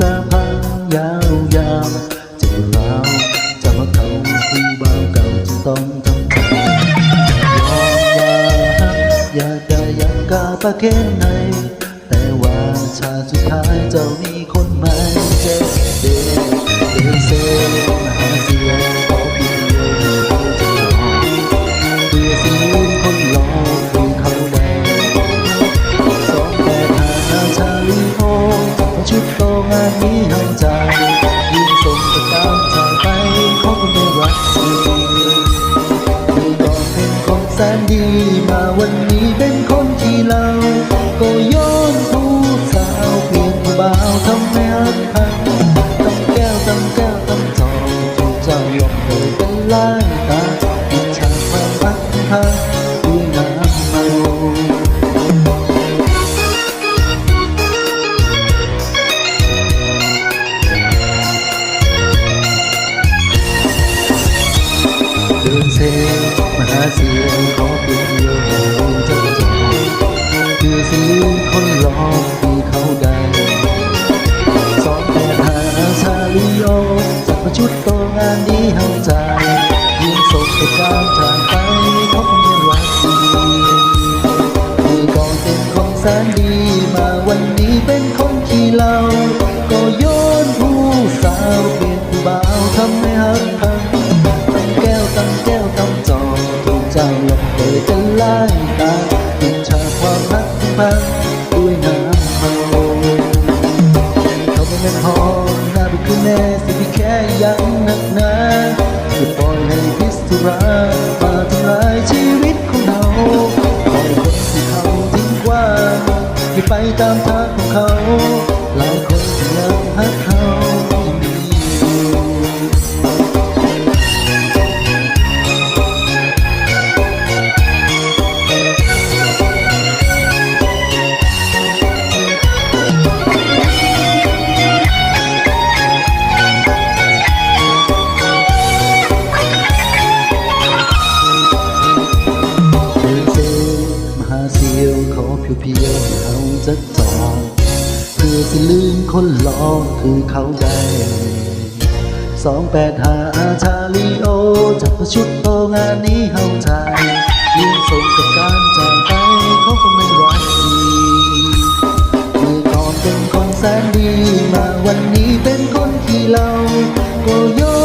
ตาพังยาวยาวจะร้าวจะมาเขาคู่บ่าวเก่าจะต้องทำใจยอมยาอย่ากได้ยังกาปะเค้นในแต่ว่าชาสุดท้ายเจ้ามีคนใหม่เจ็บเด็กเด็กเซ่หาเสียงขอเพียงเดียวเรอเพื่อสิ่งคนรอ โตงานนี้ห้ามใจยิ่งส่งจะตามจากไปเขาก็ไม่รักดีคือก่อนเป็นคนแสนดีมาวันนี้เป็นคนที่เรา ก็ย้อนผู้สาวเปลี่ยนผู้บ่าวทำให้หักพังตั้งแก้วตั้งแก้วตั้งทองถูกเจ้ายกเธอเป็นลายตาอิจฉาความรักของ นเซมาหาเสียงขอเพียงเดียวให้เจ้าจองคือสิลืมคนหลอกที่เขาได้สองแปดหาชาลิโอจากประชุดโตงานดีเฮาใจยิ่งส่งไปกลางทางไปเขาคงไม่รักดีคือก่อนเป็นคนแสนดีมาวันนี้เป็นคนขี้เหล้าก็โยนผู้สาวเปลี่ยนผู้บ่าวทำให้หักพัง รักที่พังด้วยน้ำเมาเขาไม่เป็นพอหน้าเป็นคือแน่สิพี่แค่ยังหนักหนาอย่าปล่อยให้พิษทุรามาทำลายชีวิตของเราขอคนที่เขาทิ้งว่างให้ไปตามทาง เพียวเพียวๆให้เขาจะจองเพื่อสิลืมคนหลอกคือเขาได้สองแปดหาชาลีโอจากประชุดโตงานนี้เฮาใจยิ่งส่งกับการจากไปเขาก็ไม่รักดีเมื่อก่อนเป็นคนแสนดีมาวันนี้เป็นคนขี้เหล้าก็ยน